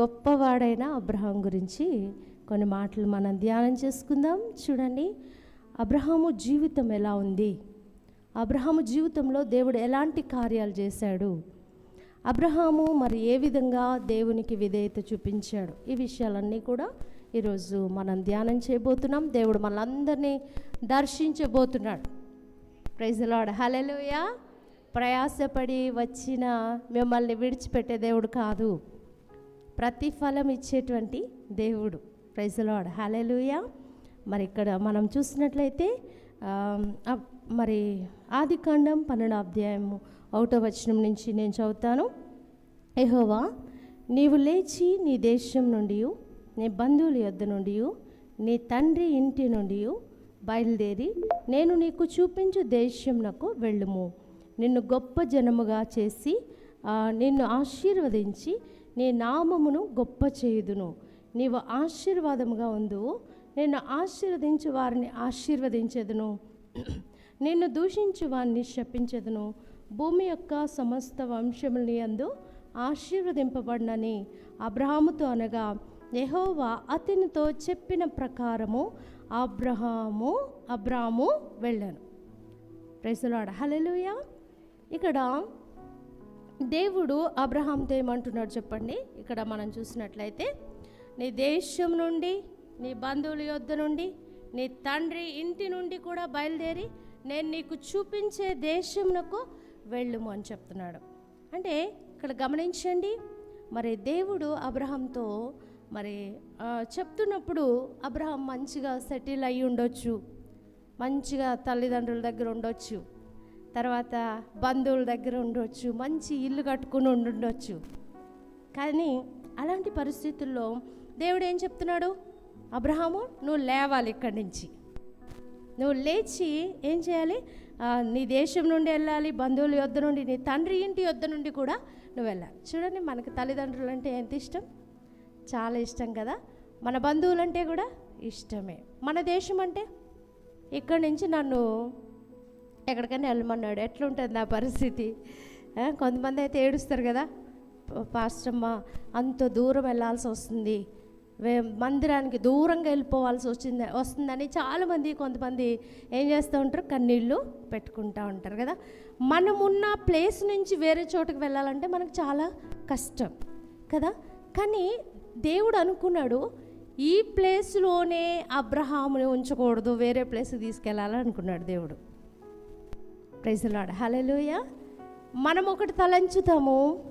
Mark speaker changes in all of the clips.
Speaker 1: గొప్పవాడైన Abraham గురించి కొన్ని మాటలు మనం ధ్యానం చేసుకుందాం. చూడండి. అబ్రహాము జీవితం ఎలా ఉంది? అబ్రహాము జీవితంలో దేవుడు ఎలాంటి కార్యాలు చేశాడు? అబ్రహాము మరి ఏ విధంగా దేవునికి విధేయత చూపించాడు? ఈ విషయాలన్నీ కూడా ఈరోజు మనం ధ్యానం చేయబోతున్నాం. దేవుడు మనందరినీ దర్శించబోతున్నాడు. ప్రైజ్ హలెలుయా ప్రయాసపడి వచ్చిన మిమ్మల్ని విడిచిపెట్టే దేవుడు కాదు. ప్రతిఫలం ఇచ్చేటువంటి దేవుడు. ప్రైజలాడ్ హలెలుయ మరి ఇక్కడ మనం చూసినట్లయితే మరి ఆది కాండం పన్నెండు అధ్యాయము ఒకటో వచనం నుంచి నేను చదువుతాను. ఎహోవా నీవు లేచి నీ దేశం నుండి నీ బంధువుల యొద్ద నుండి నీ తండ్రి ఇంటి నుండి బయలుదేరి నేను నీకు చూపించు దేశంనకు వెళ్ళుము. నిన్ను గొప్ప జనముగా చేసి నిన్ను ఆశీర్వదించి నీ నామమును గొప్ప చేయుదును. నీవు ఆశీర్వాదముగా ఉందువు నిన్ను ఆశీర్వదించు వారిని ఆశీర్వదించెదను. నిన్ను దూషించు వారిని శపించెదను. భూమి యొక్క సమస్త వంశముని అందు ఆశీర్వదింపబడినని అబ్రహాముతో అనగా యెహోవా అతనితో చెప్పిన ప్రకారము అబ్రహాము అబ్రాము వెళ్ళాను. ప్రైసలాడ హలెలుయా ఇక్కడ దేవుడు అబ్రహాంతో ఏమంటున్నాడు చెప్పండి? ఇక్కడ మనం చూసినట్లయితే నీ దేశం నుండి నీ బంధువుల యొద్ద నుండి నీ తండ్రి ఇంటి నుండి కూడా బయలుదేరి నేను నీకు చూపించే దేశంనకు వెళ్ళుము అని చెప్తున్నాడు. అంటే ఇక్కడ గమనించండి మరి దేవుడు అబ్రహాంతో మరి చెప్తున్నప్పుడు అబ్రహాం మంచిగా సెటిల్ అయ్యి ఉండొచ్చు మంచిగా తల్లిదండ్రుల దగ్గర ఉండొచ్చు. తర్వాత బంధువుల దగ్గర ఉండొచ్చు మంచి ఇల్లు కట్టుకుని ఉండుండొచ్చు. కానీ అలాంటి పరిస్థితుల్లో దేవుడు ఏం చెప్తున్నాడు? అబ్రహాము నువ్వు లేవాలి ఇక్కడి నుంచి. నువ్వు లేచి ఏం చేయాలి? నీ దేశం నుండి వెళ్ళాలి బంధువుల యొద్ద నుండి నీ తండ్రి ఇంటి యొద్ద నుండి కూడా నువ్వు వెళ్ళాలి. చూడండి మనకు తల్లిదండ్రులు అంటే ఎంత ఇష్టం? చాలా ఇష్టం కదా. మన బంధువులు అంటే కూడా ఇష్టమే. మన దేశం అంటే ఇక్కడి నుంచి నన్ను ఎక్కడికైనా వెళ్ళమన్నాడు. ఎట్లుంటుంది నా పరిస్థితి? కొంతమంది అయితే ఏడుస్తారు కదా. పాస్టమ్మ అంత దూరం వెళ్ళాల్సి వస్తుంది. వే- మందిరానికి దూరంగా వెళ్ళిపోవాల్సి వచ్చింది వస్తుందని చాలామంది కొంతమంది ఏం చేస్తూ ఉంటారు? కన్నీళ్ళు పెట్టుకుంటూ ఉంటారు కదా. మనం ఉన్న ప్లేస్ నుంచి వేరే చోటుకి వెళ్ళాలంటే మనకు చాలా కష్టం కదా. కానీ దేవుడు అనుకున్నాడు ఈ ప్లేస్లోనే అబ్రహాముని ఉంచకూడదు వేరే ప్లేస్కి తీసుకెళ్ళాలనుకున్నాడు దేవుడు. ప్రైజలాడు హలెలుయ మనం ఒకటి తలంచుతాము.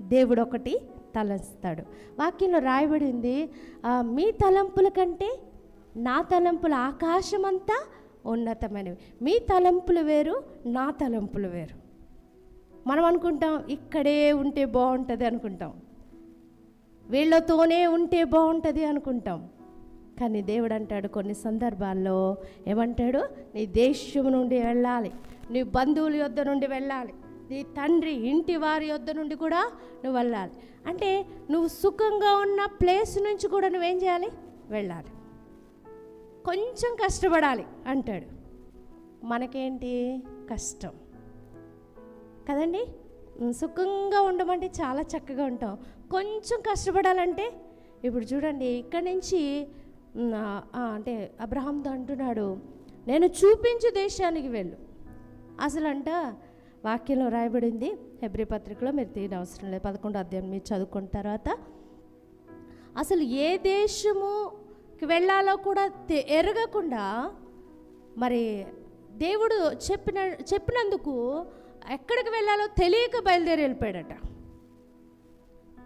Speaker 1: దేవుడు ఒకటి తలంచుతాడు. వాక్యంలో రాయబడింది మీ తలంపుల కంటే నా తలంపుల ఆకాశమంతా ఉన్నతమైనవి. మీ తలంపులు వేరు నా తలంపులు వేరు. మనం అనుకుంటాం ఇక్కడే ఉంటే బాగుంటుంది అనుకుంటాం. వీళ్ళతోనే ఉంటే బాగుంటుంది అనుకుంటాం. కానీ దేవుడు అంటాడు కొన్ని సందర్భాల్లో ఏమంటాడు? నీ దేశం నుండి వెళ్ళాలి. నీ బంధువుల యొద్ద నుండి వెళ్ళాలి. నీ తండ్రి ఇంటి వారి యొద్ద నుండి కూడా నువ్వు వెళ్ళాలి. అంటే నువ్వు సుఖంగా ఉన్న ప్లేస్ నుంచి కూడా నువ్వేం చేయాలి? వెళ్ళాలి. కొంచెం కష్టపడాలి అంటాడు. మనకేంటి? కష్టం. కదండి? సుఖంగా ఉండమంటే చాలా చక్కగా ఉంటాం కొంచెం కష్టపడాలంటే ఇప్పుడు చూడండి ఇక్కడి నుంచి అంటే అబ్రహాంతో అంటున్నాడు నేను చూపించు దేశానికి వెళ్ళు. అసలు అంట వాక్యంలో రాయబడింది హెబ్రి పత్రికలో మీరు తీయని అవసరం లేదు. పదకొండు అధ్యాయం మీరు చదువుకున్న తర్వాత అసలు ఏ దేశముకి వెళ్ళాలో కూడా ఎరగకుండా మరి దేవుడు చెప్పిన చెప్పినందుకు ఎక్కడికి వెళ్ళాలో తెలియక బయలుదేరి వెళ్ళిపోయాడట.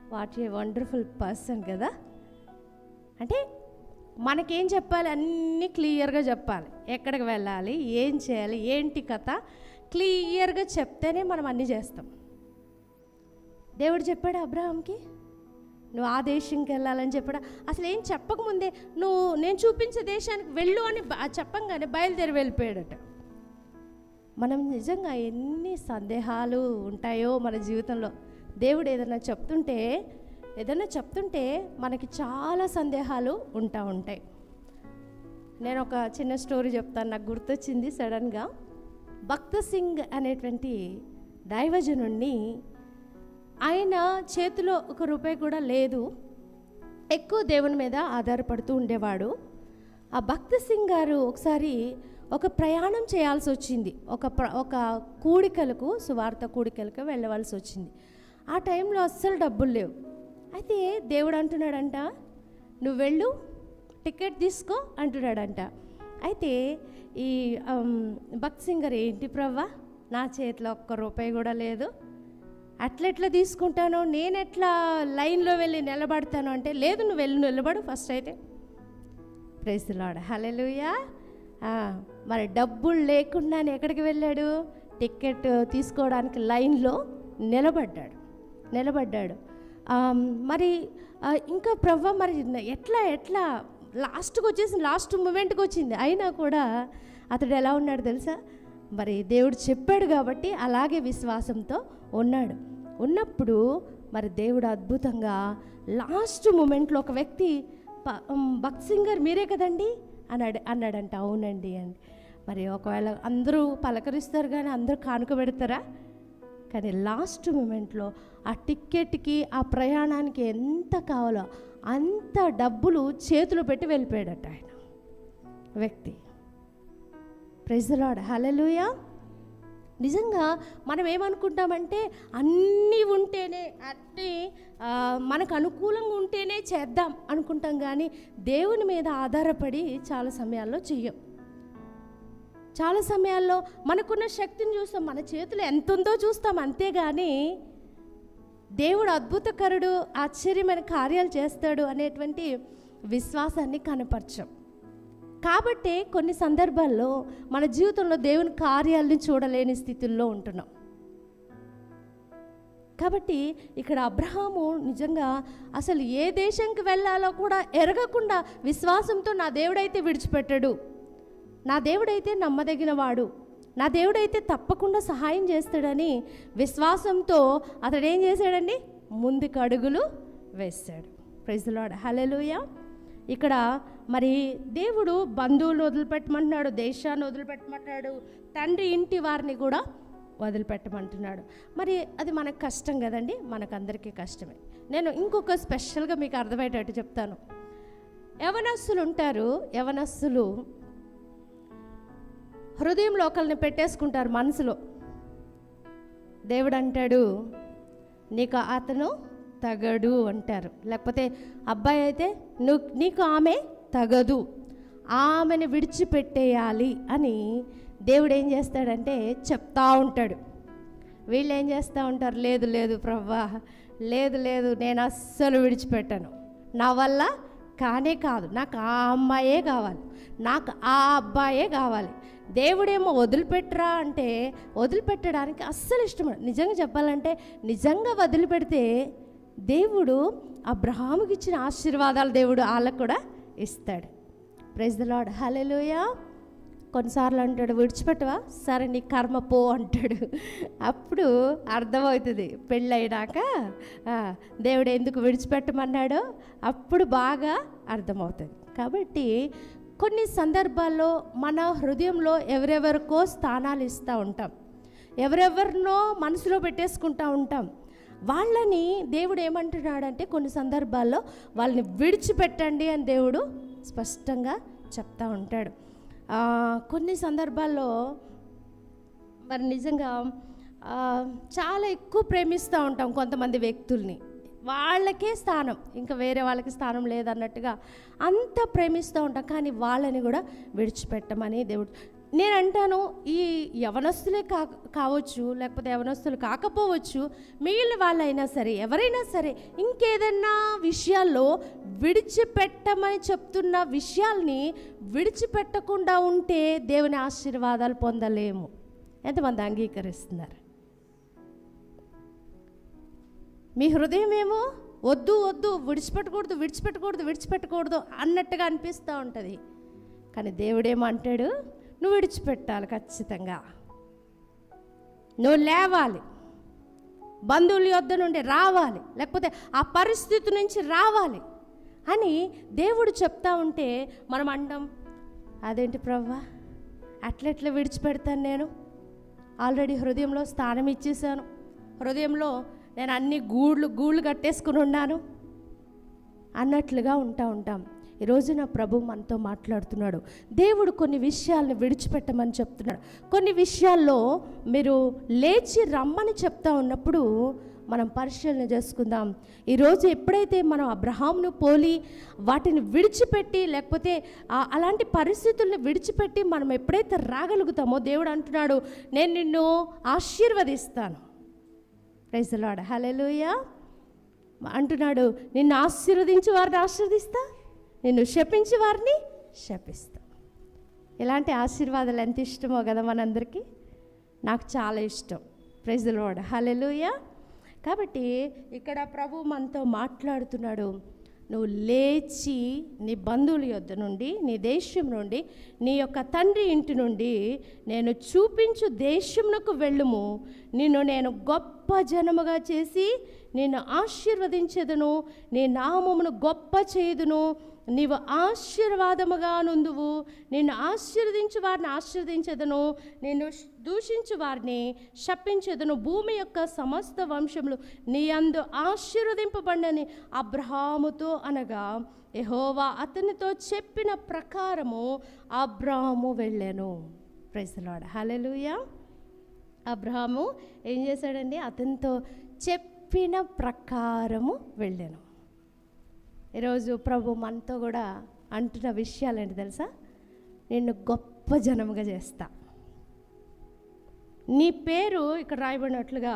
Speaker 1: వాట్ ఏ వండర్ఫుల్ పర్సన్ కదా. అంటే మనకేం చెప్పాలి? అన్నీ క్లియర్గా చెప్పాలి. ఎక్కడికి వెళ్ళాలి? ఏం చేయాలి? ఏంటి కథ? క్లియర్గా చెప్తేనే మనం అన్నీ చేస్తాం. దేవుడు చెప్పాడు అబ్రహాంకి? నువ్వు ఆ దేశంకి వెళ్ళాలని చెప్పాడు? అసలు ఏం చెప్పకముందే నువ్వు నేను చూపించే దేశానికి వెళ్ళు అని చెప్పంగానే బయలుదేరి వెళ్ళిపోయాడట. మనం నిజంగా ఎన్ని సందేహాలు ఉంటాయో మన జీవితంలో. దేవుడు ఏదైనా చెప్తుంటే ఏదైనా చెప్తుంటే మనకి చాలా సందేహాలు ఉంటా ఉంటాయి. నేను ఒక చిన్న స్టోరీ చెప్తాను నాకు గుర్తొచ్చింది సడన్గా. భక్త సింగ్ అనేటువంటి దైవజనుణ్ణి ఆయన చేతిలో ఒక రూపాయి కూడా లేదు. ఎక్కువ దేవుని మీద ఆధారపడుతూ ఉండేవాడు. ఆ భక్త సింగ్ గారు ఒకసారి ఒక ప్రయాణం చేయాల్సి వచ్చింది. ఒక ప్ర ఒక కూడికలకు సువార్త కూడికలకు వెళ్ళవలసి వచ్చింది. ఆ టైంలో అస్సలు డబ్బులు లేవు. అయితే దేవుడు అంటున్నాడంట నువ్వు వెళ్ళు టికెట్ తీసుకో అంటున్నాడంట. అయితే ఈ ఆమ్, భక్త్ సింగర్ ఏంటి ప్రవ్వా? నా చేతిలో ఒక్క రూపాయి కూడా లేదు. అట్లెట్లా తీసుకుంటాను నేను ఎట్లా లైన్లో వెళ్ళి నిలబడతాను అంటే లేదు నువ్వు వెళ్ళి నిలబడు ఫస్ట్ అయితే. ప్రైజ్ లాడ్ హలెలుయా మరి డబ్బులు లేకుండా ఎక్కడికి వెళ్ళాడు? టికెట్ తీసుకోవడానికి లైన్లో నిలబడ్డాడు. నిలబడ్డాడు. మరి ఇంకా ప్రవ్వ మరి ఎట్లా ఎట్లా? లాస్ట్కి వచ్చేసి లాస్ట్ మూమెంట్కి వచ్చింది. అయినా కూడా అతడు ఎలా ఉన్నాడు తెలుసా? మరి దేవుడు చెప్పాడు కాబట్టి అలాగే విశ్వాసంతో ఉన్నాడు. ఉన్నప్పుడు మరి దేవుడు అద్భుతంగా లాస్ట్ మూమెంట్లో ఒక వ్యక్తి భక్త్ సింగర్ మీరే కదండి? అన్నాడు అన్నాడంట. అవునండి అండి మరి ఒకవేళ అందరూ పలకరిస్తారు కానీ అందరూ కానుక పెడతారా? కానీ లాస్ట్ మూమెంట్లో ఆ టిక్కెట్కి ఆ ప్రయాణానికి ఎంత కావాలో అంత డబ్బులు చేతులు పెట్టి వెళ్ళిపోయాడట ఆయన. వ్యక్తి. ప్రెజలాడ్ హలలుయ నిజంగా మనం ఏమనుకుంటామంటే అన్నీ ఉంటేనే అన్నీ మనకు అనుకూలంగా ఉంటేనే చేద్దాం అనుకుంటాం కానీ దేవుని మీద ఆధారపడి చాలా సమయాల్లో చెయ్యం. చాలా సమయాల్లో మనకున్న శక్తిని చూస్తాం మన చేతిలో ఎంత ఉందో చూస్తాం అంతేగాని దేవుడు అద్భుతకరుడు ఆశ్చర్యమైన కార్యాలు చేస్తాడు అనేటువంటి విశ్వాసాన్ని కనపరచం. కాబట్టి కొన్ని సందర్భాల్లో మన జీవితంలో దేవుని కార్యాలను చూడలేని స్థితుల్లో ఉంటున్నాం. కాబట్టి ఇక్కడ అబ్రహాము నిజంగా అసలు ఏ దేశంకి వెళ్ళాలో కూడా ఎరగకుండా విశ్వాసంతో నా దేవుడైతే విడిచిపెట్టాడు. నా దేవుడైతే నమ్మదగిన వాడు నా దేవుడైతే తప్పకుండా సహాయం చేస్తాడని విశ్వాసంతో అతడు ఏం చేశాడండి? ముందుకు అడుగులు వేస్తాడు ప్రజలాడు హలెలుయ ఇక్కడ మరి దేవుడు బంధువులు వదిలిపెట్టమంటున్నాడు దేశాన్ని వదిలిపెట్టమంటున్నాడు తండ్రి ఇంటి వారిని కూడా వదిలిపెట్టమంటున్నాడు. మరి అది మనకు కష్టం కదండి? మనకందరికీ కష్టమే. నేను ఇంకొక స్పెషల్గా మీకు అర్థమయ్యేటట్టు చెప్తాను. యవనస్సులు ఉంటారు యవనస్సులు హృదయంలో ఒకరిని పెట్టేసుకుంటారు మనసులో. దేవుడు అంటాడు నీకు అతను తగడు అంటారు. లేకపోతే అబ్బాయి అయితే నువ్వు నీకు ఆమె తగదు. ఆమెను విడిచిపెట్టేయాలి అని దేవుడు ఏం చేస్తాడంటే చెప్తా ఉంటాడు. వీళ్ళు ఏం చేస్తూ ఉంటారు లేదు లేదు ప్రవ్వా లేదు లేదు నేను అస్సలు విడిచిపెట్టాను. నా వల్ల కానే కాదు నాకు ఆ అమ్మాయే కావాలి నాకు ఆ అబ్బాయే కావాలి. దేవుడేమో వదిలిపెట్టరా అంటే వదిలిపెట్టడానికి అస్సలు ఇష్టం నిజంగా చెప్పాలంటే నిజంగా వదిలిపెడితే దేవుడు అబ్రహాముకి ఇచ్చిన ఆశీర్వాదాలు దేవుడు వాళ్ళకు కూడా ఇస్తాడు. ప్రైజ్ ద లాడ్ హలెలుయా కొన్నిసార్లు అంటాడు విడిచిపెట్టవా? సరే నీ కర్మ పో అంటాడు. అప్పుడు అర్థమవుతుంది పెళ్ళైనాక దేవుడు ఎందుకు విడిచిపెట్టమన్నాడో. అప్పుడు బాగా అర్థమవుతుంది. కాబట్టి కొన్ని సందర్భాల్లో మన హృదయంలో ఎవరెవరికో స్థానాలు ఇస్తూ ఉంటాం. ఎవరెవరినో మనసులో పెట్టేసుకుంటూ ఉంటాం. వాళ్ళని దేవుడు ఏమంటున్నాడంటే కొన్ని సందర్భాల్లో వాళ్ళని విడిచిపెట్టండి అని దేవుడు స్పష్టంగా చెప్తా ఉంటాడు. కొన్ని సందర్భాల్లో మరి నిజంగా చాలా ఎక్కువ ప్రేమిస్తూ ఉంటాం కొంతమంది వ్యక్తుల్ని. వాళ్ళకే స్థానం ఇంకా వేరే వాళ్ళకి స్థానం లేదన్నట్టుగా అంత ప్రేమిస్తూ ఉంటాం. కానీ వాళ్ళని కూడా విడిచిపెట్టమని దేవుడు నేను అంటాను ఈ యవనస్తులే కా కావచ్చు లేకపోతే యవనస్తులు కాకపోవచ్చు మిగిలిన వాళ్ళైనా సరే ఎవరైనా సరే ఇంకేదన్నా విషయాల్లో విడిచిపెట్టమని చెప్తున్న విషయాల్ని విడిచిపెట్టకుండా ఉంటే దేవుని ఆశీర్వాదాలు పొందలేము. ఎంతమంది అంగీకరిస్తున్నారు? మీ హృదయం ఏమో వద్దు వద్దు విడిచిపెట్టకూడదు విడిచిపెట్టకూడదు విడిచిపెట్టకూడదు అన్నట్టుగా అనిపిస్తూ ఉంటుంది. కానీ దేవుడేమో అంటాడు నువ్వు విడిచిపెట్టాలి ఖచ్చితంగా. నువ్వు లేవాలి. బంధువుల యొద్ద నుండి రావాలి. లేకపోతే ఆ పరిస్థితి నుంచి రావాలి. అని దేవుడు చెప్తా ఉంటే మనం అంటాం అదేంటి ప్రవ్వా? అట్లెట్లా విడిచిపెడతాను నేను? ఆల్రెడీ హృదయంలో స్థానం ఇచ్చేసాను హృదయంలో నేను అన్ని గూళ్ళు గూళ్ళు కట్టేసుకుని ఉన్నాను. అన్నట్లుగా ఉంటా ఉంటాం. ఈ నా ప్రభు మనతో మాట్లాడుతున్నాడు. దేవుడు కొన్ని విషయాలను విడిచిపెట్టమని చెప్తున్నాడు. కొన్ని విషయాల్లో మీరు లేచి రమ్మని చెప్తా ఉన్నప్పుడు మనం పరిశీలన చేసుకుందాం. ఈరోజు ఎప్పుడైతే మనం అబ్రహాంను పోలి వాటిని విడిచిపెట్టి లేకపోతే అలాంటి పరిస్థితుల్ని విడిచిపెట్టి మనం ఎప్పుడైతే రాగలుగుతామో దేవుడు అంటున్నాడు నేను నిన్ను ఆశీర్వదిస్తాను. ప్రైజలాడ హలెలుయ అంటున్నాడు నిన్ను ఆశీర్వదించి వారిని ఆశీర్వదిస్తా? నిన్ను శపించి వారిని శపిస్తా? ఇలాంటి ఆశీర్వాదాలు ఎంత ఇష్టమో కదా మనందరికీ. నాకు చాలా ఇష్టం. ప్రైజలోడ హలెలుయ కాబట్టి ఇక్కడ ప్రభు మనతో మాట్లాడుతున్నాడు. నువ్వు లేచి నీ బంధువుల యొద్ద నుండి నీ దేశం నుండి నీ యొక్క తండ్రి ఇంటి నుండి నేను చూపించు దేశమునకు వెళ్ళుము. నిన్ను నేను గొప్ప జనముగా చేసి నిన్ను ఆశీర్వదించెదను. నీ నామమును గొప్ప చేయుదును. నీవు ఆశీర్వాదముగా నుందువు. నిన్ను ఆశీర్వదించు వారిని ఆశీర్వదించదను. నిన్ను దూషించు వారిని శపించదను. భూమి యొక్క సమస్త వంశములు నీ అందు ఆశీర్వదింపబడని అబ్రహాముతో అనగా ఎహోవా అతనితో చెప్పిన ప్రకారము అబ్రహాము వెళ్ళాను. ప్రైసలాడ హలెలుయా అబ్రహాము ఏం చేశాడండి? అతనితో చెప్పిన ప్రకారము వెళ్ళాను. ఈరోజు ప్రభు మనతో కూడా అంటున్న విషయాలేంటి తెలుసా? నిన్ను గొప్ప జనముగా చేస్తా. నీ పేరు ఇక్కడ రాయబడినట్లుగా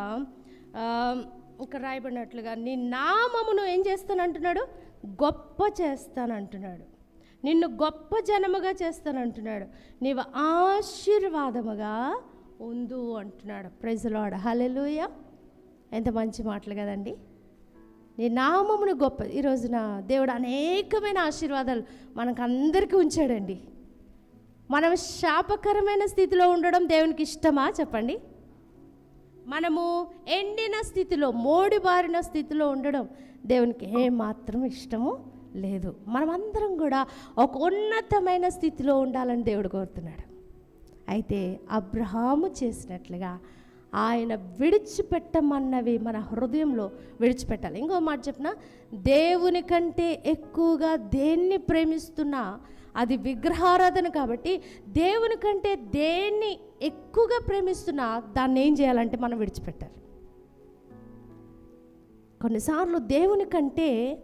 Speaker 1: ఇక్కడ రాయబడినట్లుగా నీ నామమును ఏం చేస్తానంటున్నాడు? గొప్ప చేస్తానంటున్నాడు. నిన్ను గొప్ప జనముగా చేస్తానంటున్నాడు. నీవు ఆశీర్వాదముగా ఉందు అంటున్నాడు. ప్రజలాడ హలెలుయ ఎంత మంచి మాటలు కదండి. నీ నామమును గొప్ప. ఈ రోజున దేవుడు అనేకమైన ఆశీర్వాదాలు మనకు అందరికీ ఉంచాడండి. మనం శాపకరమైన స్థితిలో ఉండడం దేవునికి ఇష్టమా? చెప్పండి. మనము ఎండిన స్థితిలో మోడిబారిన స్థితిలో ఉండడం దేవునికి ఏమాత్రం ఇష్టము లేదు. మనమందరం కూడా ఒక ఉన్నతమైన స్థితిలో ఉండాలని దేవుడు కోరుతున్నాడు. అయితే అబ్రహాము చేసినట్లుగా ఆయన విడిచిపెట్టమన్నవి మన హృదయంలో విడిచిపెట్టాలి. ఇంకో మాట చెప్పిన దేవుని కంటే ఎక్కువగా దేన్ని ప్రేమిస్తున్నా అది విగ్రహారాధన కాబట్టి దేవుని కంటే దేన్ని ఎక్కువగా ప్రేమిస్తున్నా దాన్ని ఏం చేయాలంటే మనం విడిచిపెట్టాలి. కొన్నిసార్లు దేవుని కంటే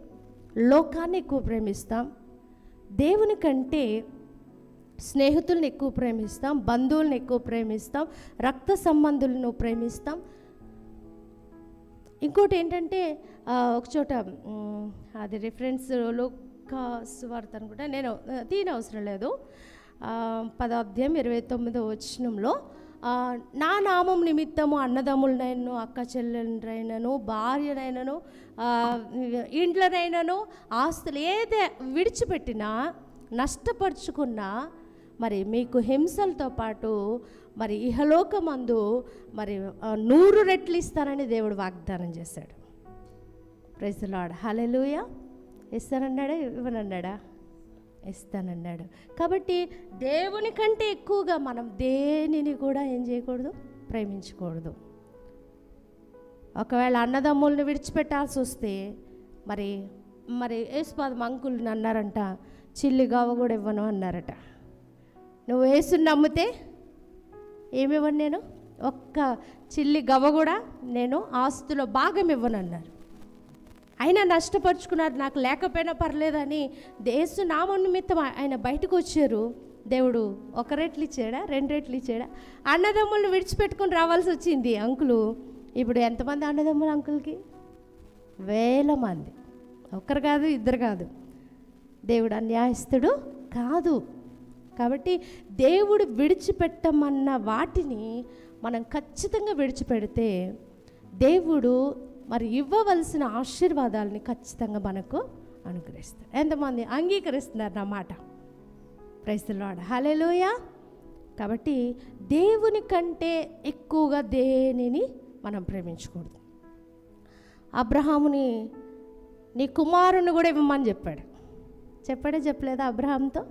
Speaker 1: లోకాన్ని ఎక్కువ ప్రేమిస్తాం. దేవుని కంటే స్నేహితుల్ని ఎక్కువ ప్రేమిస్తాం బంధువుల్ని ఎక్కువ ప్రేమిస్తాం రక్త సంబంధులను ప్రేమిస్తాం. ఇంకోటి ఏంటంటే ఒకచోట ఒక చోట అది రిఫరెన్స్ లోకాస్వార్త అనుకుంటా నేను తీయనవసరం లేదు. పదార్థం ఇరవై తొమ్మిదో వచనంలో నా నామం నిమిత్తము అన్నదమ్ములనైనను అక్క చెల్లెలైనను భార్యనైనను ఇండ్లనైనను ఆస్తులు ఏదే విడిచిపెట్టినా నష్టపరుచుకున్నా మరి మీకు హింసలతో పాటు మరి ఇహలోకమందు మరి నూరు రెట్లు ఇస్తానని దేవుడు వాగ్దానం చేశాడు. ప్రైజ్లాడ్ హలెలుయ ఇస్తానన్నాడా? ఇవ్వనన్నాడా? ఇస్తానన్నాడు. కాబట్టి దేవుని కంటే ఎక్కువగా మనం దేనిని కూడా ఏం చేయకూడదు? ప్రేమించకూడదు. ఒకవేళ అన్నదమ్ముల్ని విడిచిపెట్టాల్సి వస్తే మరి మరి యేసుపాదం అంకుల్ని అన్నారంట చిల్లిగావ్వ కూడా ఇవ్వను అన్నారట. నువ్వు వేసుని నమ్మితే ఏమివ్వను నేను? ఒక్క చిల్లి గవ్వ కూడా నేను ఆస్తులో భాగం ఇవ్వను అన్నారు అయినా నష్టపరుచుకున్నారు నాకు లేకపోయినా పర్లేదని దేశ నామం నిమిత్తం ఆయన బయటకు వచ్చారు. దేవుడు ఒక రెట్లు ఇచ్చాడా రెండు రెట్లు ఇచ్చాడా? అన్నదమ్ములను విడిచిపెట్టుకుని రావాల్సి వచ్చింది అంకులు. ఇప్పుడు ఎంతమంది అన్నదమ్ములు అంకుల్కి? వేల మంది. ఒక్కరు కాదు ఇద్దరు కాదు. దేవుడు అన్యాయస్తుడు కాదు. కాబట్టి దేవుడు విడిచిపెట్టమన్న వాటిని మనం ఖచ్చితంగా విడిచిపెడితే దేవుడు మరి ఇవ్వవలసిన ఆశీర్వాదాలని ఖచ్చితంగా మనకు అనుగ్రహిస్తారు. ఎంతమంది అంగీకరిస్తున్నారు నా మాట? ప్రైస్తులాడ హలేలోయ కాబట్టి దేవుని కంటే ఎక్కువగా దేనిని మనం ప్రేమించకూడదు. అబ్రహాముని నీ కుమారుని కూడా ఇవ్వమని చెప్పాడు. చెప్పాడే చెప్పలేదా అబ్రహాంతో?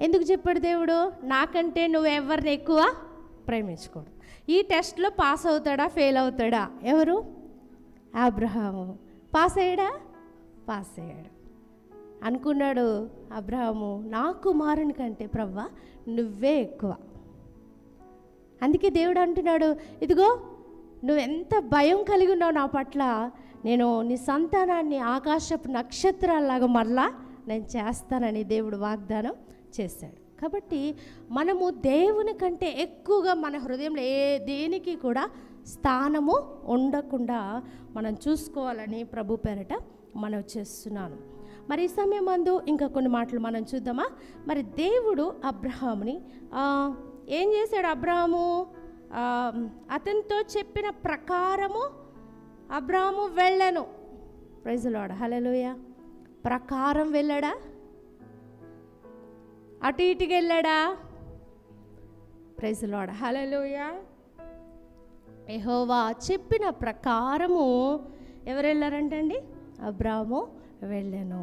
Speaker 1: ఎందుకు చెప్పాడు దేవుడు? నాకంటే నువ్వు ఎవరిని ఎక్కువ ప్రేమించకూడదు. ఈ టెస్ట్లో పాస్ అవుతాడా ఫెయిల్ అవుతాడా? ఎవరు? అబ్రహాము. పాస్ అయ్యాడా? పాస్ అయ్యాడు. అనుకున్నాడు అబ్రహాము నా కుమారుని కంటే ప్రవ్వా నువ్వే ఎక్కువ. అందుకే దేవుడు అంటున్నాడు ఇదిగో నువ్వు ఎంత భయం కలిగి ఉన్నావు నా పట్ల? నేను నీ సంతానాన్ని ఆకాశపు నక్షత్రాల్లాగా మరలా నేను చేస్తానని దేవుడు వాగ్దానం చేశాడు. కాబట్టి మనము దేవుని కంటే ఎక్కువగా మన హృదయంలో ఏ దేనికి కూడా స్థానము ఉండకుండా మనం చూసుకోవాలని ప్రభు పేరట మనం చేస్తున్నాను. మరి ఈ సమయం మందు ఇంకా కొన్ని మాటలు మనం చూద్దామా? మరి దేవుడు అబ్రహాముని ఏం చేశాడు అబ్రహాము? అతనితో చెప్పిన ప్రకారము అబ్రహాము వెళ్ళాను. ప్రైజులాడ హలలోయ ప్రకారం వెళ్ళాడా? అటు ఇటుకి వెళ్ళాడా? ప్రైజులాడ హలలోయ యెహోవా చెప్పిన ప్రకారము ఎవరు వెళ్ళారంటండి అబ్రాము వెళ్ళాను.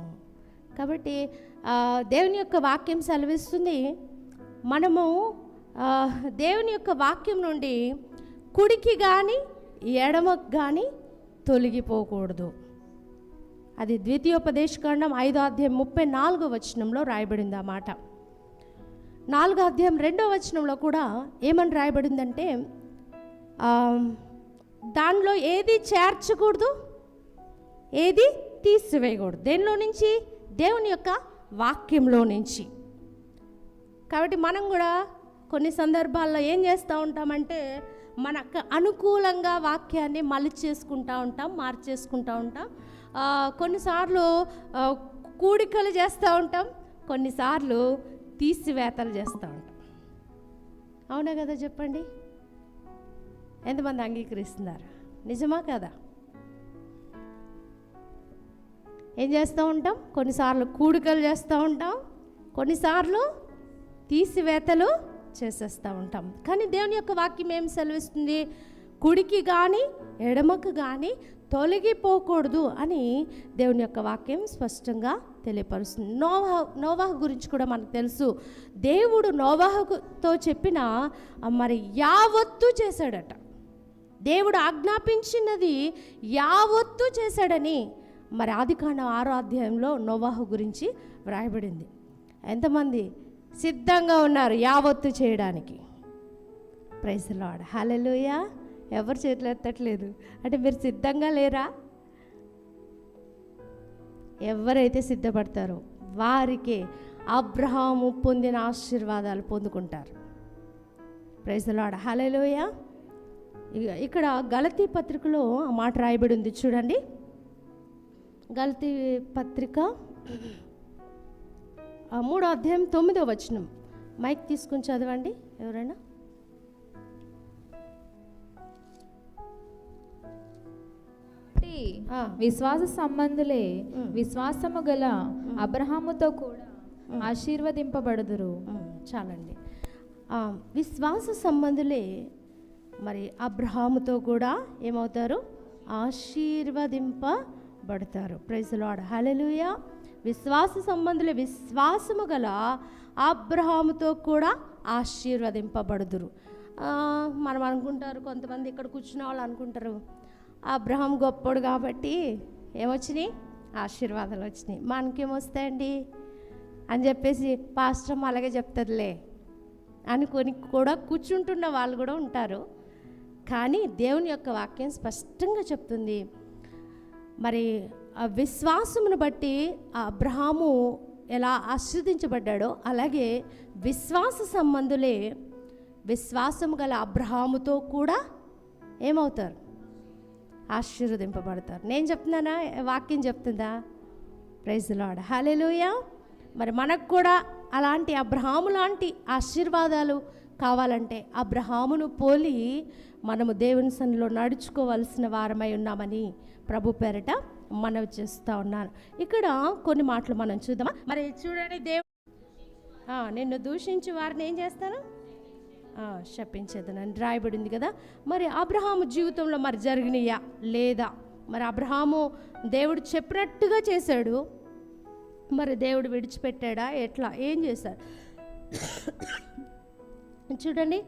Speaker 1: కాబట్టి దేవుని యొక్క వాక్యం సెలవిస్తుంది. మనము దేవుని యొక్క వాక్యం నుండి కుడికి కానీ ఎడమకు కానీ తొలగిపోకూడదు. అది ద్వితీయోపదేశకాండం ఐదో అధ్యాయం ముప్పై నాలుగో వచనంలో రాయబడింది ఆ మాట. నాలుగో అధ్యాయం రెండో వచనంలో కూడా ఏమని రాయబడిందంటే దానిలో ఏది చేర్చకూడదు ఏది తీసివేయకూడదు. దేనిలో నుంచి? దేవుని యొక్క వాక్యంలో నుంచి. కాబట్టి మనం కూడా కొన్ని సందర్భాల్లో ఏం చేస్తూ ఉంటామంటే మనకు అనుకూలంగా వాక్యాన్ని మలిచేసుకుంటూ ఉంటాం మార్చేసుకుంటూ ఉంటాం. కొన్నిసార్లు కూడికలు చేస్తూ ఉంటాం కొన్నిసార్లు తీసివేతలు చేస్తూ. ఉంటాం అవునా కదా చెప్పండి? ఎంతమంది అంగీకరిస్తున్నారు? నిజమా కదా? ఏం చేస్తూ ఉంటాం? కొన్నిసార్లు కూడికలు చేస్తూ ఉంటాం. కొన్నిసార్లు తీసివేతలు చేసేస్తూ ఉంటాం. కానీ దేవుని యొక్క వాక్యం ఏం సెలవిస్తుంది? కుడికి కానీ ఎడమకు కానీ తొలగిపోకూడదు అని దేవుని యొక్క వాక్యం స్పష్టంగా తెలియపరుస్తుంది. నోవాహ నోవాహ గురించి కూడా మనకు తెలుసు. దేవుడు నోవాహుతో చెప్పిన మరి యావత్తు చేశాడట. దేవుడు ఆజ్ఞాపించినది యావత్తు చేశాడని. మరి ఆదికాండం ఆరో అధ్యాయంలో నోవాహు గురించి వ్రాయబడింది. ఎంతమంది సిద్ధంగా ఉన్నారు యావత్తు చేయడానికి? ప్రైజ్ లాడ్ హలెలుయ ఎవరు చేతులు ఎత్తట్లేదు. అంటే మీరు సిద్ధంగా లేరా? ఎవరైతే సిద్ధపడతారో వారికే అబ్రహాము పొందిన ఆశీర్వాదాలు పొందుకుంటారు. ప్రైజ్ లాడ్ ఇక్కడ గలతీ పత్రికలో ఆ మాట రాయబడి ఉంది. చూడండి. గలతీ పత్రిక మూడో అధ్యాయం తొమ్మిదో వచనం. మైక్ తీసుకుని చదవండి ఎవరైనా?
Speaker 2: కాబట్టి. విశ్వాస సంబంధులే. విశ్వాసము గల అబ్రహాముతో కూడా ఆశీర్వదింపబడుదురు.
Speaker 1: చాలండి. విశ్వాస సంబంధులే మరి అబ్రహాముతో కూడా ఏమవుతారు? ఆశీర్వదింపబడతారు. ప్రైజ్ లాడ్ హలెలుయ విశ్వాస సంబంధులే విశ్వాసము గల అబ్రహాముతో కూడా ఆశీర్వదింపబడుదురు. మనం అనుకుంటారు కొంతమంది ఇక్కడ కూర్చున్న వాళ్ళు అనుకుంటారు అబ్రహం గొప్పోడు కాబట్టి ఏమొచ్చినాయి? ఆశీర్వాదాలు వచ్చినాయి మనకేమొస్తాయండి? అని చెప్పేసి పాస్టర్ అలాగే చెప్తుందిలే. అనుకొని కూడా కూర్చుంటున్న వాళ్ళు కూడా ఉంటారు. కానీ దేవుని యొక్క వాక్యం స్పష్టంగా చెప్తుంది. మరి ఆ విశ్వాసమును బట్టి ఆ అబ్రహాము ఎలా ఆశ్రదించబడ్డాడో అలాగే విశ్వాస సంబంధులే విశ్వాసము గల అబ్రహాముతో కూడా ఏమవుతారు? ఆశీర్వదింపబడతారు. నేను చెప్తున్నానా? వాక్యం చెప్తుందా? ప్రైజ్ లాడ్ లూయ మరి మనకు కూడా అలాంటి అబ్రహాము లాంటి ఆశీర్వాదాలు కావాలంటే అబ్రహామును పోలి మనము దేవుని సన్నిలో నడుచుకోవలసిన వారమై ఉన్నామని ప్రభు పేరట మనవి చేస్తూ ఉన్నాను ఇక్కడ కొన్ని మాటలు మనం చూద్దామా? మరి చూడండి దేవు నిన్ను దూషించి వారిని ఏం చేస్తాను శపించేదనని రాయబడింది కదా. మరి అబ్రహాము జీవితంలో మరి జరిగినాయా? లేదా? మరి అబ్రహాము దేవుడు చెప్పినట్టుగా చేశాడు. మరి దేవుడు విడిచిపెట్టాడా? ఎట్లా? ఏం చేశాడు? చూడండి.